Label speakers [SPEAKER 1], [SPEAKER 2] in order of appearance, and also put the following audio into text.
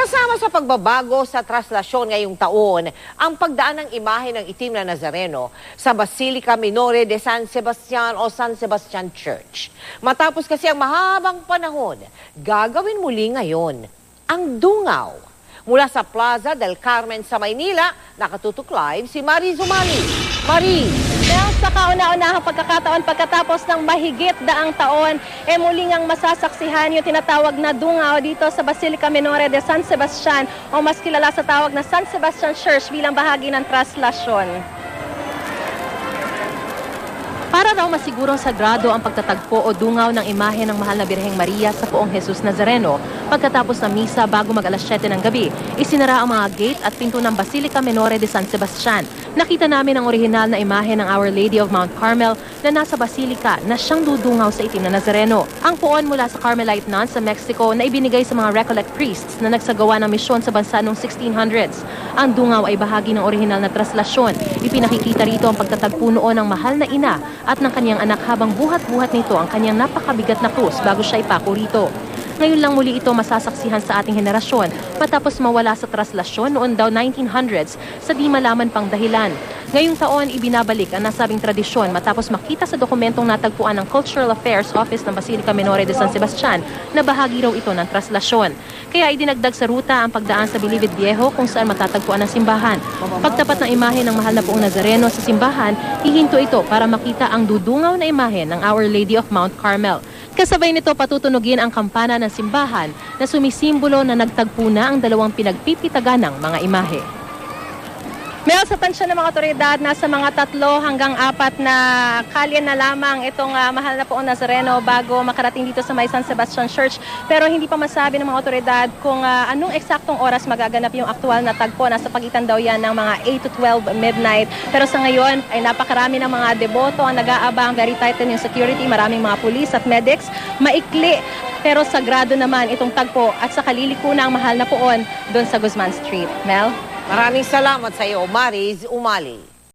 [SPEAKER 1] Kasama sa pagbabago sa traslasyon ngayong taon, ang pagdaan ng imahe ng itim na Nazareno sa Basilica Minore de San Sebastian o San Sebastian Church. Matapos kasi ang mahabang panahon, gagawin muli ngayon ang dungaw. Mula sa Plaza del Carmen sa Maynila, nakatutok live si Marie Zumali. Marie!
[SPEAKER 2] Dahil sa kauna-unahang pagkakataon pagkatapos ng mahigit daang taon, e muling ang masasaksihan yung tinatawag na dungaw dito sa Basilica Minore de San Sebastian o mas kilala sa tawag na San Sebastian Church bilang bahagi ng traslasyon. Para raw masigurong sagrado ang pagtatagpo o dungaw ng imahe ng mahal na Birheng Maria sa poong Jesus Nazareno, pagkatapos ng misa bago mag alas 7 ng gabi, isinara ang mga gate at pinto ng Basilica Minore de San Sebastian. Nakita namin ang orihinal na imahe ng Our Lady of Mount Carmel na nasa Basilica na siyang dudungaw sa itim na Nazareno. Ang puon mula sa Carmelite nuns sa Mexico na ibinigay sa mga Recollect priests na nagsagawa ng misyon sa bansa noong 1600s. Ang dungaw ay bahagi ng orihinal na traslasyon. Ipinakikita rito ang pagtatagpo noon ng mahal na ina at ng kanyang anak habang buhat-buhat nito ang kanyang napakabigat na krus bago siya ipako rito. Ngayon lang muli ito masasaksihan sa ating henerasyon matapos mawala sa traslasyon noon daw 1900s sa di malaman pang dahilan. Ngayong taon, ibinabalik ang nasabing tradisyon matapos makita sa dokumentong natagpuan ng Cultural Affairs Office ng Basilica Minore de San Sebastian na bahagi raw ito ng traslasyon. Kaya idinagdag sa ruta ang pagdaan sa Bilibid Viejo kung saan matatagpuan ang simbahan. Pagtapat ng imahe ng mahal na poong Nazareno sa simbahan, hihinto ito para makita ang dudungaw na imahe ng Our Lady of Mount Carmel. Kasabay nito patutunugin ang kampana ng simbahan na sumisimbolo na nagtagpo na ang dalawang pinagpipitaganang mga imahe. Mel, sa tansya ng mga otoridad, nasa mga tatlo hanggang apat na kalye na lamang itong ah, mahal na poong Nazareno bago makarating dito sa may San Sebastian Church. Pero hindi pa masabi ng mga otoridad kung ah, anong eksaktong oras magaganap yung aktual na tagpo. Nasa pagitan daw yan ng mga 8 to 12 midnight. Pero sa ngayon ay napakarami ng mga deboto ang nag-aabang. Very tightened yung security, maraming mga pulis at medics. Maikli pero sagrado naman itong tagpo at sa kaliliko na ang mahal na poon doon sa Guzman Street. Mel?
[SPEAKER 1] Maraming salamat sa iyo, Marie Umali.